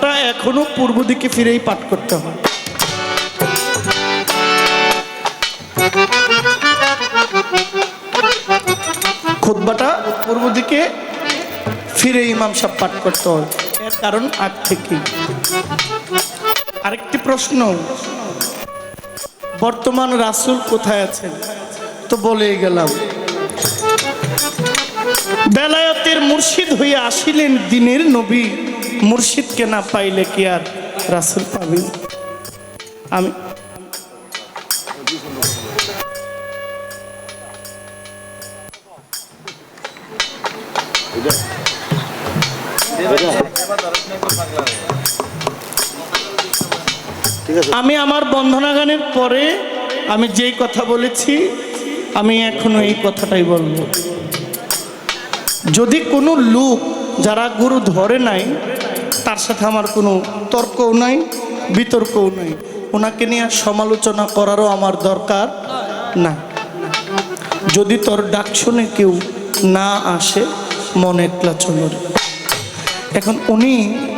খোদবাটা এখনও পূর্ব দিকে ফিরেই পাঠ করতে হয়। খোদবাটা পূর্ব দিকে ফিরে ইমাম সাহেব পাঠ করতে হয়। এর কারণ আগ থেকে আরেকটি প্রশ্ন, বর্তমান রাসূল কোথায় আছেন? তো বলেই গেলাম, বেলায়তের মুর্শিদ হয়ে আসিলেন দিনের নবী। মুর্শিদকে না পাইলে কি আর রাসূল পাবেন আমি আমি আমার বন্ধনা গানের পরে আমি যেই কথা বলেছি, আমি এখনও এই কথাটাই বলব। যদি কোনো লোক যারা গুরু ধরে নাই তার সাথে আমার কোনো তর্কও নাই, বিতর্কও নাই। ওনাকে নিয়ে সমালোচনা করারও আমার দরকার না। যদি তোর ডাক শুনে কেউ না আসে, মনে একলা চলো রে। এখন উনি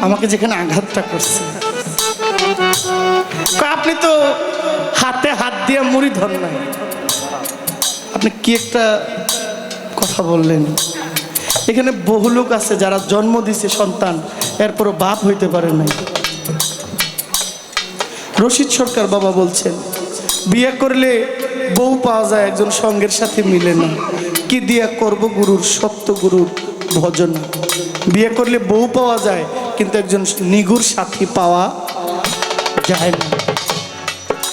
আমাকে যেখানে আঘাতটা করছে। আপনি তো হাতে হাত দিয়ে মুড়ি ধর নাই। আপনি কি একটা কথা বললেন? এখানে বহু লোক আছে যারা জন্ম দিছে সন্তান। এরপরও বাপ হইতে পারে নাই। রশিদ সরকার বাবা বলছেন, বিয়ে করলে বউ পাওয়া যায় একজন সঙ্গের সাথে মিলে না। কি দিয়া করব গুরুর সত্য গুরুর ভজন? বিয়ে করলে বউ পাওয়া যায়, কিন্তু একজন নিগুর সাথী পাওয়া যায় না।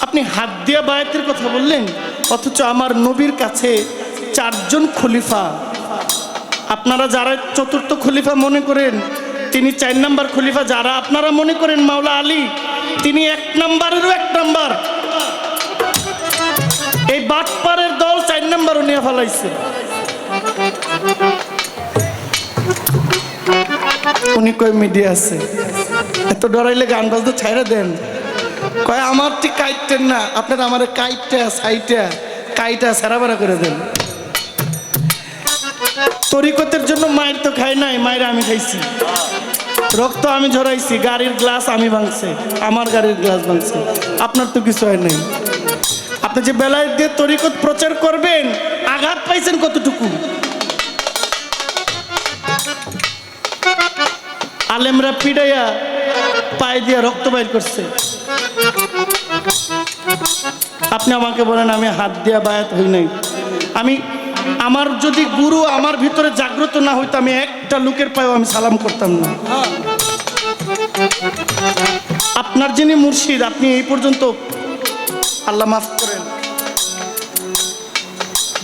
আপনি হাত দিয়া বায়াতের কথা বললেন, অথচ আমার নবীর কাছে চারজন খলিফা। আপনারা যারা চতুর্থ খলিফা মনে করেন তিনি চার নাম্বার খলিফা, যারা আপনারা মনে করেন মাওলা আলী, তিনি এক নাম্বারেরও এক নাম্বার। এই বাটপারের দল চার নাম্বারও নিয়ে ফেলাইছে। উনি কই মিডিয়া আছে। এত ডরাইলে গান বাজতে ছাইরা দেন। কয়, আমার ঠিক কাইটেন না, আপনার আমার কাইটটা সাইটা কাইটা সারাবারা করে দেন। তরিকতের জন্য মায়ের তো খাই নাই, মায়ের আমি খাইছি। রক্ত আমি ঝরাইছি, গাড়ির গ্লাস আমি ভাঙছে, আমার গাড়ির গ্লাস ভাঙছে। আপনার তো কিছু হয় নাই। আপনি যে বেলায় দিয়ে তরিকত প্রচার করবেন, আঘাত পাইছেন কতটুকু? আলেমরা পিড়াইয়া পায়ে দিয়ে রক্ত বাইর করছে। আপনি আমাকে বলেন, আমি হাত দিয়া বায়াত হই নাই। আমি আমার যদি গুরু আমার ভিতরে জাগ্রত না হইতো আমি একটা লোকের পায়েও আমি সালাম করতাম না। আপনার যিনি মুর্শিদ আপনি এই পর্যন্ত আল্লাহ মাফ করেন।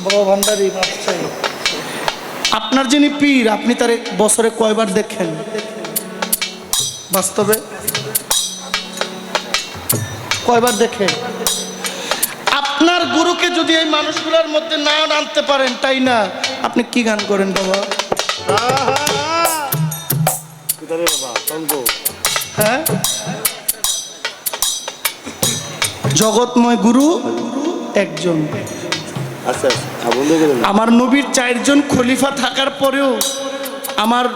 বড় ভান্ডারি মাফ চাই। আপনার যিনি পীর আপনি তার বছরে কয়বার দেখেন? বাস্তবে? কয়বার দেখে আপনার গুরুকে যদি এই মানুষগুলোর মধ্যে না আনতে পারেন, তাই না? আপনি কি গান করেন বাবা? হ্যাঁ? জগৎময় গুরু একজন। আমার নবীর চারজন খলিফা থাকার পরেও আমার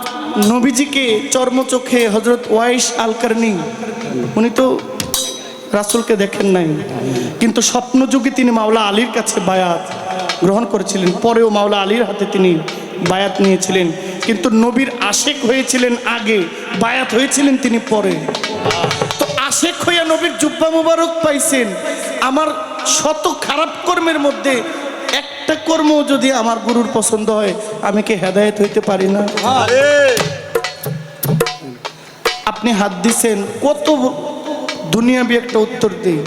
নবীজিকে চর্মচোখে হজরত ওয়াইস আলকারনি, উনি তো রাসূলকে দেখেন নাই। কিন্তু স্বপ্নযুগে তিনি মাওলা আলীর কাছে বায়াত গ্রহণ করেছিলেন। পরেও মাওলা আলীর হাতে তিনি বায়াত নিয়েছিলেন। কিন্তু নবীর আশেক হয়েছিলেন আগে বায়াত হয়েছিলেন তিনি পরে। তো আশেক হইয়া নবীর জুব্বা মুবারক পাইছেন। আমার শত খারাপ কর্মের মধ্যে একটা কর্ম যদি আমার গুরুর পছন্দ হয় আমি কি হেদায়েত হইতে পারি না? আপনি হাত দিছেন কত দুনিয়াবি একটা উত্তর দিই।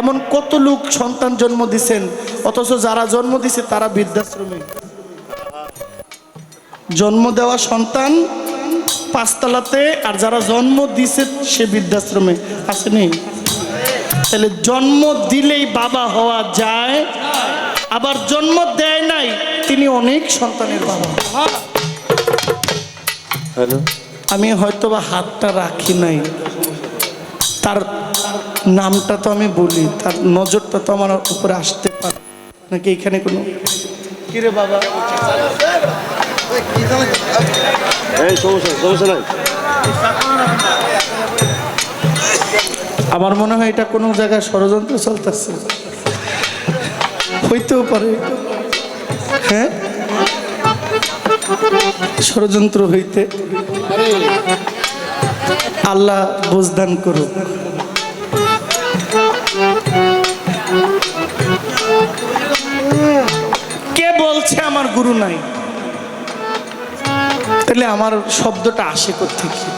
এমন কত লোক সন্তান জন্ম দিছেন অথচ যারা জন্ম দিছে তারা বৃদ্ধাশ্রমে। জন্ম দেওয়া সন্তান পাঁচতলাতে আর যারা জন্ম দিছে সে বৃদ্ধাশ্রমে। আসেনি তাহলে জন্ম দিলেই বাবা হওয়া যায় আবার জন্ম দেয় নাই তিনি অনেক সন্তানের বাবা। আমি হয়তো বা হাতটা রাখি নাই। তার নামটা তো আমি বলি তার নজরটা তো আমার উপরে আসতে পারে। নাকি এখানে কোনো কিরে বাবা? আমার মনে হয় এটা কোনো জায়গায় ষড়যন্ত্র চলতেছে। হইতেও পারে। হ্যাঁ? ষড়যন্ত্র হইতে আল্লাহ বুঝদান করুক। কে বলছে আমার গুরু নাই? তাহলে আমার শব্দটা আসে কোথেকে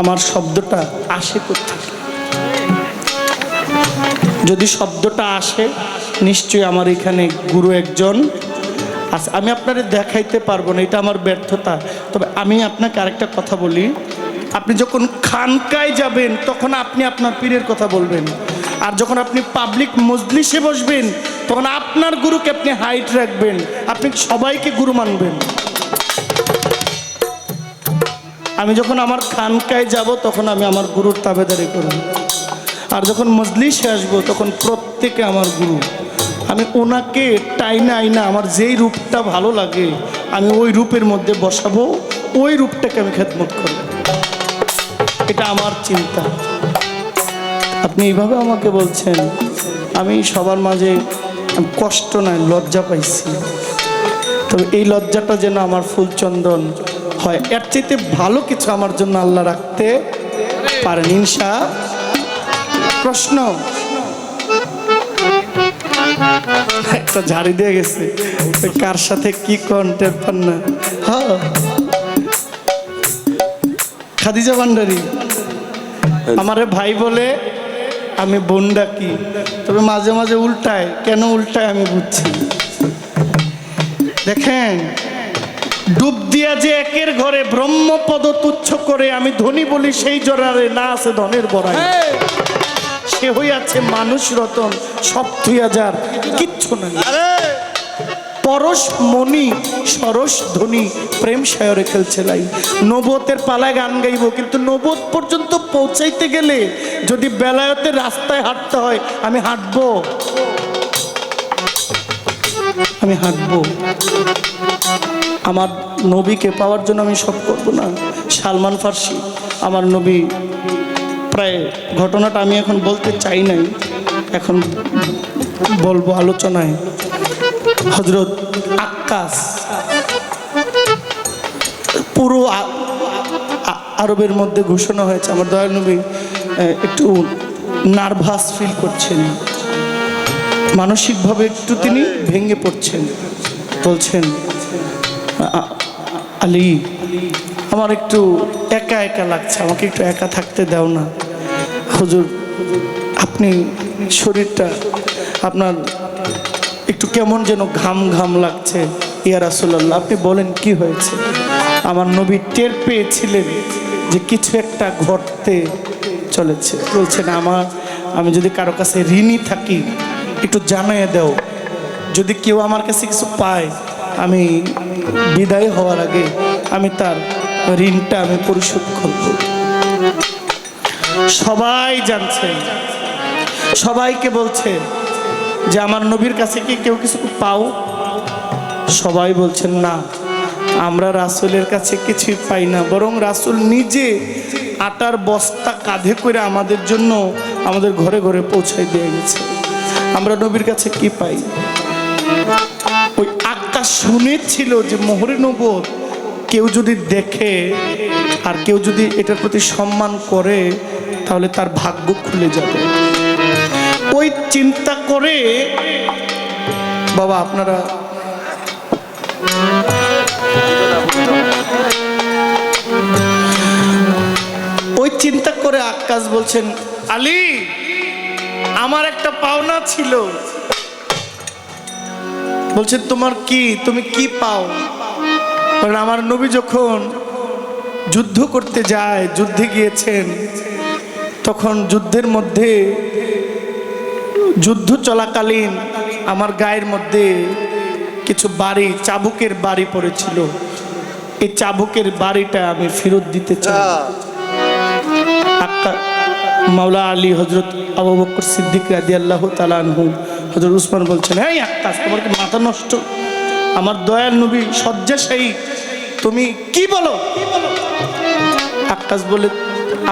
আমার শব্দটা আসে কোথেকে যদি শব্দটা আসে, নিশ্চয়ই আমার এখানে গুরু একজন আছে আমি আপনাদের দেখাইতে পারব না, এটা আমার ব্যর্থতা। তবে আমি আপনাকে আরেকটা কথা বলি। আপনি যখন খানকায় যাবেন, তখন আপনি আপনার পীরের কথা বলবেন। আর যখন আপনি পাবলিক মজলিসে বসবেন, তখন আপনার গুরুকে আপনি হাইট রাখবেন। আপনি সবাইকে গুরু মানবেন। আমি যখন আমার খানকায় যাব, তখন আমি আমার গুরুর তাবেদারি করব। আর যখন মজলিসে আসব, তখন প্রত্যেকে আমার গুরু। আমি ওনাকে টাইনা আইনা, আমার যেই রূপটা ভালো লাগে, আমি ওই রূপের মধ্যে বসাবো, ওই রূপটাকে আমি খেদমত করব। এটা আমার চিন্তা। আপনি এইভাবে আমাকে বলছেন, আমি সবার মাঝে কষ্ট নয়, লজ্জা পাইছি। তবে এই লজ্জাটা যেন আমার ফুলচন্দন হয়। এর চাইতে ভালো কিছু আমার জন্য আল্লাহ রাখতে পারেন। ইনসা প্রশ্ন? একটা ঝাড়ি দিয়ে গেছে। কার সাথে কি কন্টেন্ট পান না? হ্যাঁ। খাদিজা ভান্ডারি। আমারে ভাই বলে আমি বোন ডাকি তবে মাঝে মাঝে উল্টায়। কেন উল্টায় আমি বুঝছি দেখেন ডুব দিয়া যে একের ঘরে ব্রহ্মপদ তুচ্ছ করে আমি ধনী বলি সেই জোরারে না আছে ধনের বড়াই। সে হইয়াছে মানুষ রতন সব দুই হাজার কিচ্ছু নাই। পরশ মণি সরস ধ্বনি প্রেম সায়রে খেলছে লাই। নবতের পালায় গান গাইব কিন্তু নবত পর্যন্ত পৌঁছাইতে গেলে যদি বেলায়তের রাস্তায় হাঁটতে হয় আমি হাঁটবো। আমি হাঁটবো। আমার নবীকে পাওয়ার জন্য আমি সব করব না। সালমান ফার্সি আমার নবী প্রায় ঘটনাটা আমি এখন বলতে চাই নাই। এখন বলব আলোচনায়। হজরত আক্কাস পুরো আরবের মধ্যে ঘোষণা হয়েছে। আমার দয়াল নবী একটু নার্ভাস ফিল করছেন। মানসিকভাবে একটু তিনি ভেঙে পড়ছেন। বলছেন, "আ- আ- আলী, আমার একটু একা একা লাগছে। আমাকে একটু একা থাকতে দাও না। হুজুর, আপনি শরীরটা আপনার একটু কেমন যেন ঘাম ঘাম লাগছে। ইয়া রাসুল্লাহ আপনি বলেন কি হয়েছে? আমার নবী টের পেয়েছিলেন যে কিছু একটা ঘটতে চলেছে। বলছেন, আমার, আমি যদি কারও কাছে ঋণী থাকি, একটু জানিয়ে দাও। যদি কেউ আমার কাছে কিছু পায়, আমি বিদায় হওয়ার আগে আমি তার ঋণটা আমি পরিশোধ করব। সবাই জানছে। সবাইকে বলছে যে আমার নবীর কাছে কি কেউ কিছু পাও? সবাই বলছেন, না, আমরা রাসূলের কাছে কিছুই পাই না। বরং রাসুল নিজে আটার বস্তা কাঁধে করে আমাদের জন্য আমাদের ঘরে ঘরে পৌঁছাই দিয়ে গেছে। আমরা নবীর কাছে কি পাই? ওই আক্কা শুনেছিল যে মোহরে নবত কেউ যদি দেখে আর কেউ যদি এটার প্রতি সম্মান করে, তাহলে তার ভাগ্য খুলে যাবে। ওই চিন্তা করে, বাবা আপনারা ওই চিন্তা করে আকাশ বলছেন, আলী, আমার একটা পাওনা ছিল। বলছেন, তোমার কি? তুমি কি পাও? কারণ আমার নবী যখন যুদ্ধ করতে যায়, যুদ্ধে গিয়েছেন, তখন যুদ্ধের মধ্যে, যুদ্ধ চলাকালীন আমার গায়ের মধ্যে কিছু বাড়ি, চাবুকের বাড়ি পড়েছিল। এই চাবুকের বাড়িটা আমি ফেরত দিতে চাই। মাওলা আলী হজরত আবু বকর সিদ্দিক রাদি আল্লাহ তালানহু হজরত উসমান বলছেন, এই আক্কাস তোমার মাথা নষ্ট? আমার দয়াল নবী শয্যাশায়ী তুমি কি বলো? আকাশ বলে,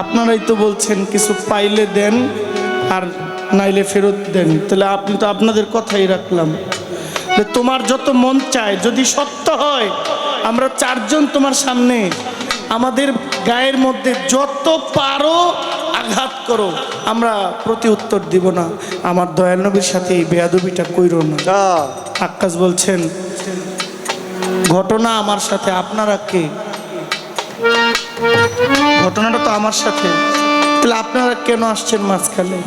আপনারাই তো বলছেন, কিছু পাইলে দেন আর নাইলে ফেরত দেন। তাহলে আপনি তো আপনাদের কথাই রাখলাম। তোমার যত মন চায়, যদি সত্য হয়, আমরা চারজন তোমার সামনে, আমাদের গায়ের মধ্যে যত পারো আঘাত করো, আমরা প্রতি উত্তর দিব না। আমার দয়াল নবীর সাথে এই বেয়াদবিটা কইরো না। আকাশ বলছেন, ঘটনা আমার সাথে, আপনারা কে? ঘটনাটা তো আমার সাথে। তাহলে আপনারা কেন আসছেন মাঝখানে?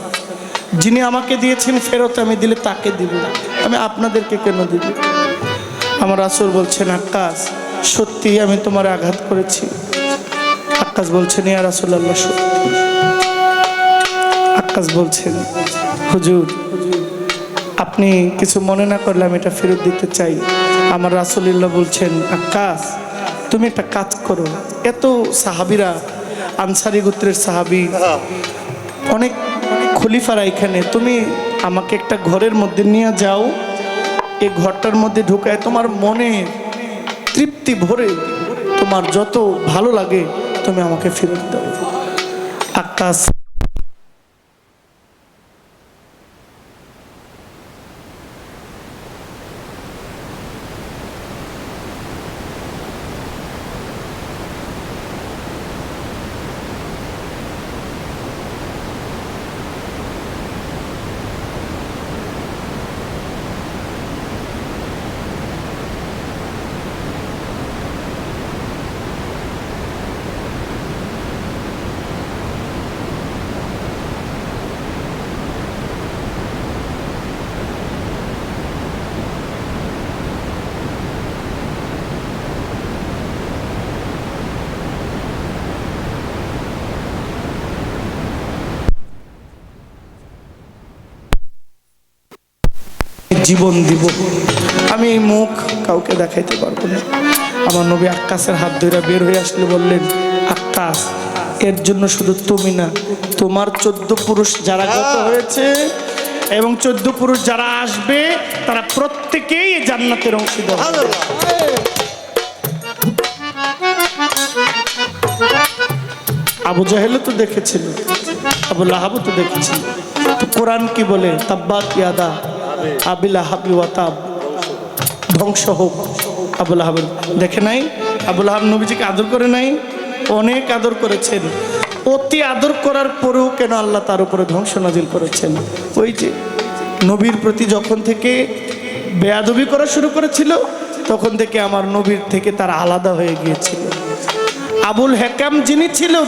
যিনি আমাকে দিয়েছেন ফেরত, আমি দিলে তাকে দিব। আমি আপনাদেরকে কেন দিব? আমার আসর বলছেন আকাশ সত্যি আমি তোমার আঘাত করেছি। আকাশ বলছেন ইয়ার ইয়া রাসূলুল্লাহ, সত্যি। আকাশ বলছেন, হুজুর আপনি কিছু মনে না করলে আমি এটা ফেরত দিতে চাই। আমার রাসুলিল্লাহ বলছেন আকাশ তুমি একটা কাজ করো। এত সাহাবিরা, আনসারি গোত্রের সাহাবি, অনেক খলিফারা এখানে, তুমি আমাকে একটা ঘরের মধ্যে নিয়ে যাও। এই ঘরটার মধ্যে ঢুকায় তোমার মনে তৃপ্তি ভরে, তোমার যত ভালো লাগে, তুমি আমাকে ফেরত দাও। আকাশ জীবন দিব। আমি এই মুখ কাউকে দেখাইতে পারব না। আমার নবী আক্কাসের হাত ধরে বের হয়ে আসলে বললেন আক্কাস এর জন্য শুধু তুমি না তোমার চোদ্দ পুরুষ যারা গত হয়েছে এবং চোদ্দ পুরুষ যারা আসবে তারা প্রত্যেকেই জান্নাতের অংশীদার। আবু জাহেলও তো দেখেছিল আবু লাহাবু তো দেখেছিল। তো কোরআন কি বলে? তাব্বাত ইয়াদা। ওয়াতাব। ধ্বংস হোক। আবুল আহাব দেখে নাই? আবুল আহাব নবীজিকে আদর করে নাই? অনেক আদর করেছেন। অতি আদর করার পরেও কেন আল্লাহ তার উপরে ধ্বংস নাজিল করেছেন? ওই যে নবীর প্রতি যখন থেকে বেয়াদবি করা শুরু করেছিল, তখন থেকে আমার নবীর থেকে তার আলাদা হয়ে গিয়েছিল। আবুল হেকাম যিনি ছিল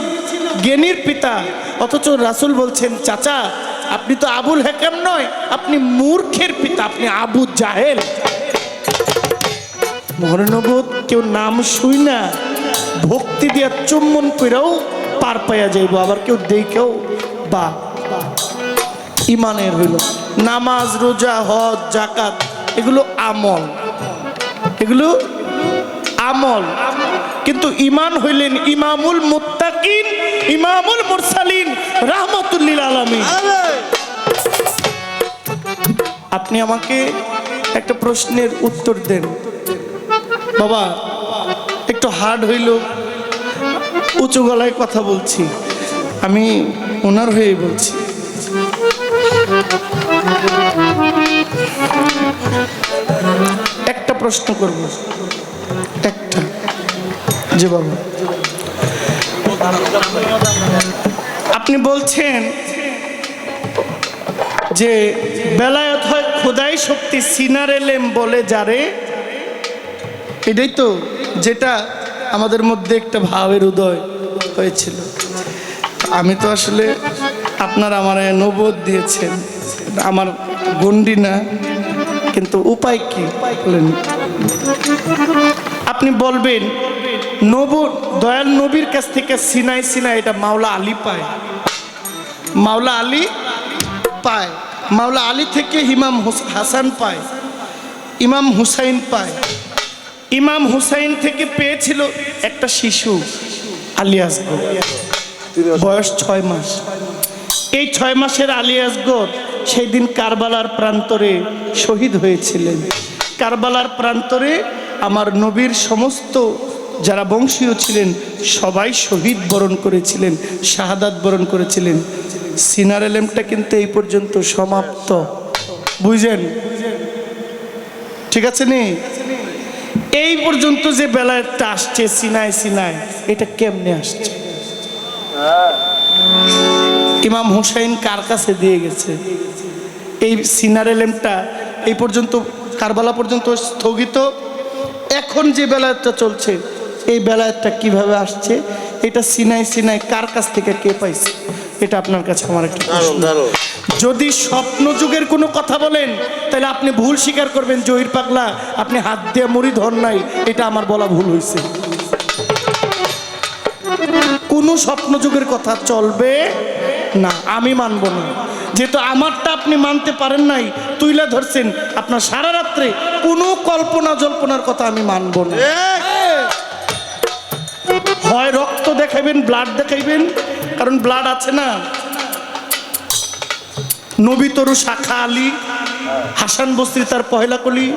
জ্ঞানীর পিতা, অথচ রাসূল বলছেন, চাচা আপনি তো আবুল হেকাম নয়, আপনি মূর্খের পিতা, আপনি আবু জাহেল। মহানবদ কেউ নাম শুই না, ভক্তি দিয়া চুম্বন কইরাও পার পাইয়া যাইব, আবার কেউ দেখেও বা। ইমানের হইল, নামাজ, রোজা, হজ জাকাত এগুলো আমল। এগুলো আমল। কিন্তু ইমান হইলেন ইমামুল মুত্তাকিন, ইমামুল মুরসালিন। রাহমাতুল্লিল আলামিন। আপনি আমাকে একটা প্রশ্নের উত্তর দেন। বাবা একটু হার্ড হইল উঁচু গলায় কথা বলছি। আমি ওনার হয়ে বলছি। একটা প্রশ্ন করব। একটা। যে বাবা। আপনি বলছেন যে বেলায়ত হয় খোদাই শক্তি সিনার এলেম বলে যারে। এটাই তো যেটা আমাদের মধ্যে একটা ভাবের উদয় হয়েছিল। আমি তো আসলে আপনার আমার নবোধ দিয়েছেন। আমার গন্ডি না, কিন্তু উপায় কি বলেন? আপনি বলবেন নব দয়াল নবীর কাছ থেকে সিনাই সিনাই এটা মাওলা আলী পায়। মাওলা আলী পায়। মাওলা আলী থেকে ইমাম হাসান পায়। ইমাম হুসাইন পায়। ইমাম হুসাইন থেকে পেয়েছিল একটা শিশু, আলী আসগর বয়স ছয় মাস। এই ছয় মাসের আলী আসগর সেই দিন কারবালার প্রান্তরে শহীদ হয়েছিলেন। কারবালার প্রান্তরে আমার নবীর সমস্ত যারা বংশীয় ছিলেন সবাই শহীদ বরণ করেছিলেন, শাহাদাত বরণ করেছিলেন। সিনার এলেমটা কিন্তু এই পর্যন্ত সমাপ্ত। বুঝলেন ঠিক আছে নি? এই পর্যন্ত যে বেলাটা আসছে সিনায় সিনায়, এটা কেমনে আসছে? ইমাম হুসাইন কার কাছে দিয়ে গেছে? এই সিনার এলেমটা এই পর্যন্ত কারবালা পর্যন্ত স্থগিত। এখন যে বেলায়তটা চলছে, এই বেলায়তটা কীভাবে আসছে, এটা সিনাই সিনাই কার কাছ থেকে কে পাইছে? এটা আপনার কাছে আমার একটা যদি স্বপ্ন যুগের কোনো কথা বলেন তাহলে আপনি ভুল স্বীকার করবেন জহির পাগলা। আপনি হাত দিয়ে মুড়ি ধর নাই এটা আমার বলা ভুল হয়েছে কোনো স্বপ্ন যুগের কথা চলবে না আমি মানব না। যেহেতু আমারটা আপনি মানতে পারেন নাই তুইলা ধরছেন আপনার সারা রাত্রে কোনো কল্পনা জল্পনার কথা আমি মানব না। হয় রক্ত দেখাইবেন ব্লাড দেখাইবেন, কারণ ব্লাড আছে না। নবী তরু শাখা আলী, হাসান বস্তি তার পহেলা কলি,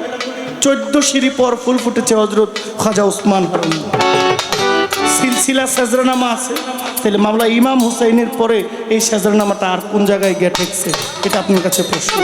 চোদ্দ সিঁড়ি পর ফুল ফুটেছে হজরত খাজা উসমান সিলসিলা সাজরানামা আছে। তাহলে মামলা ইমাম হুসাইনের পরে এই সাজরানামাটা আর কোন জায়গায় গিয়ে ঠেকছে, এটা আপনার কাছে প্রশ্ন।